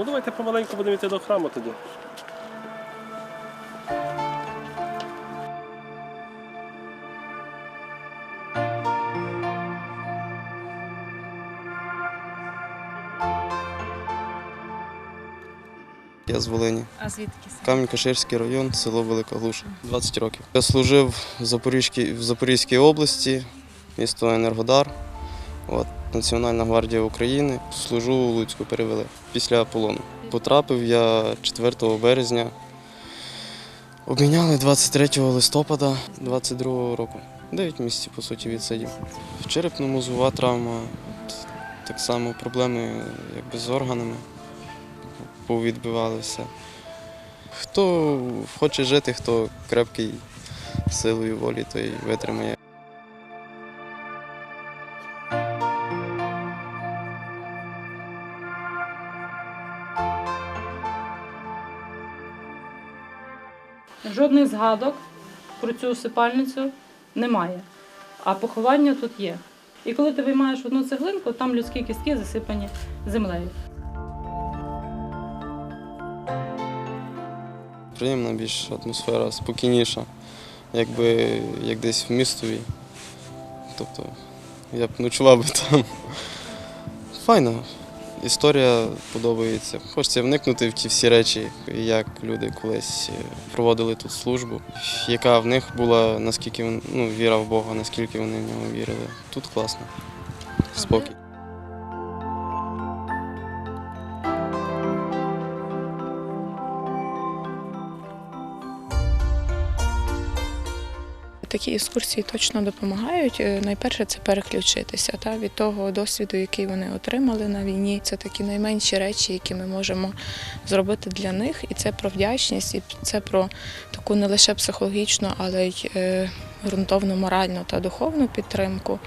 Ну давайте помаленьку будемо йти до храму тоді. Я з Волині. А звідки? саме? Камінь-Каширський район, село Велика Глуша. 20 років. Я служив в Запорізькій, в Запорізькій області, місто Енергодар. От, Національна гвардія України. Служу у Луцьку перевели після полону. Потрапив я 4 березня. Обміняли 23 листопада 22 року. 9 місяців, по суті, відсидів. В черепно-мозгова травма, так само проблеми якби, з органами повідбивали все. Хто хоче жити, хто крепкий силою волі, той витримає. Жодних згадок про цю усипальницю немає, а поховання тут є. І коли ти виймаєш одну цеглинку, там людські кістки засипані землею. Приємна більш атмосфера, спокійніша, якби як десь в містові. Тобто я б ночував би там. Файно. Історія подобається. Хочеться вникнути в ті всі речі, як люди колись е, проводили тут службу, яка в них була, наскільки ну, віра в Бога, наскільки вони в нього вірили. Тут класно. Спокій. Такі екскурсії точно допомагають. Е, Найперше це переключитися та, від того досвіду, який вони отримали на війні. Це такі найменші речі, які ми можемо зробити для них. І це про вдячність, і це про таку не лише психологічну, але й е, ґрунтовну моральну та духовну підтримку.